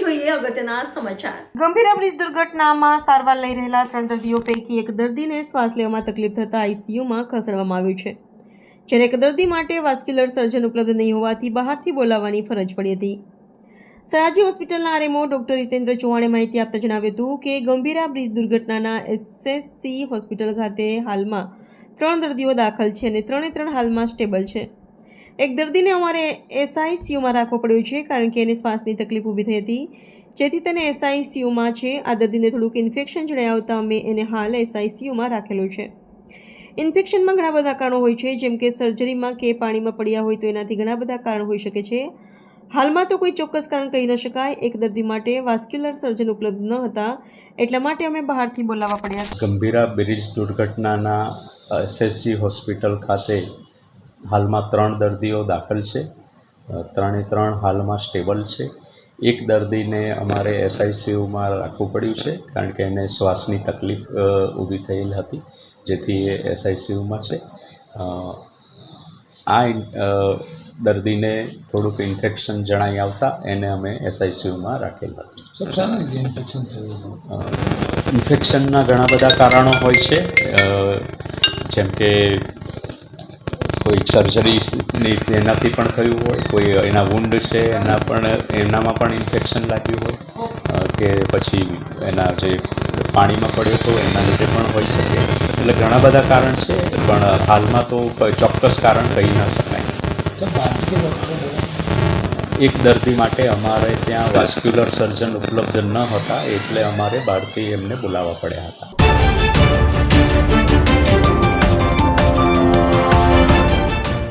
જોઈએ અગત્યના સમાચાર. ગંભીર બ્રિજ દુર્ઘટનામાં સારવાર લઈ રહેલા ત્રણ દર્દીઓ પૈકી એક દર્દીને શ્વાસ લેવામાં તકલીફ થતાં આઈસીયુમાં ખસેડવામાં આવ્યું છે, જ્યારે એક દર્દી માટે વાસ્ક્યુલર સર્જન ઉપલબ્ધ નહીં હોવાથી બહારથી બોલાવવાની ફરજ પડી હતી. સયાજી હોસ્પિટલના આરએમઓ ડોક્ટર હિતેન્દ્ર ચૌહાણે માહિતી આપતા જણાવ્યું હતું કે ગંભીરા બ્રિજ દુર્ઘટનાના એસએસસી હોસ્પિટલ ખાતે હાલમાં ત્રણ દર્દીઓ દાખલ છે અને ત્રણે ત્રણ હાલમાં સ્ટેબલ છે. એક દર્દીને અમારે એસઆઈસીયુમાં રાખવો પડ્યો છે કારણ કે એને શ્વાસની તકલીફ ઊભી થઈ હતી. જેથી તેને એસઆઈસીયુમાં છે. આ દર્દીને થોડુંક ઇન્ફેક્શન જણાઈ આવતા અમે એને હાલ એસઆઈસીયુમાં રાખેલો છે. ઇન્ફેક્શનમાં ઘણા બધા કારણો હોય છે. જેમ કે સર્જરીમાં કે પાણીમાં પડ્યા હોય તો એનાથી ઘણા બધા કારણ હોઈ શકે છે. હાલમાં તો કોઈ ચોક્કસ કારણ કહી ન શકાય. એક દર્દી માટે વાસ્ક્યુલર સર્જન ઉપલબ્ધ ન હતા. એટલા માટે અમે બહારથી બોલાવવા પડ્યા. ગંભીરા બ્રિજ દુર્ઘટનાના એસએસસી હોસ્પિટલ ખાતે હાલમાં ત્રણ દર્દીઓ દાખલ છે. ત્રણે ત્રણ હાલમાં સ્ટેબલ છે. એક દર્દીને અમારે એસઆઈસીયુમાં રાખવું પડ્યું છે કારણ કે એને શ્વાસની તકલીફ ઊભી થયેલ હતી જેથી એ એસઆઈસીયુમાં છે. આ દર્દીને થોડુંક ઇન્ફેક્શન જણાઈ આવતા એને અમે એસઆઈસીયુમાં રાખેલ હતું? ઇન્ફેક્શનના ઘણા બધા કારણો હોય છે. જેમ કે કોઈ સર્જરીની એનાથી પણ થયું હોય, કોઈ એના વુંડ છે, એના પણ, એનામાં પણ ઇન્ફેક્શન લાગ્યું હોય કે પછી એના જે પાણીમાં પડ્યો હતો એના લીધે પણ હોઈ શકે એટલે ઘણા બધા કારણ છે, પણ હાલમાં તો ચોક્કસ કારણ કહી ના શકાય? એક દર્દી માટે અમારે ત્યાં વાસ્ક્યુલર સર્જન ઉપલબ્ધ ન હતા, એટલે અમારે બહારથી એમને બોલાવવા પડ્યા હતા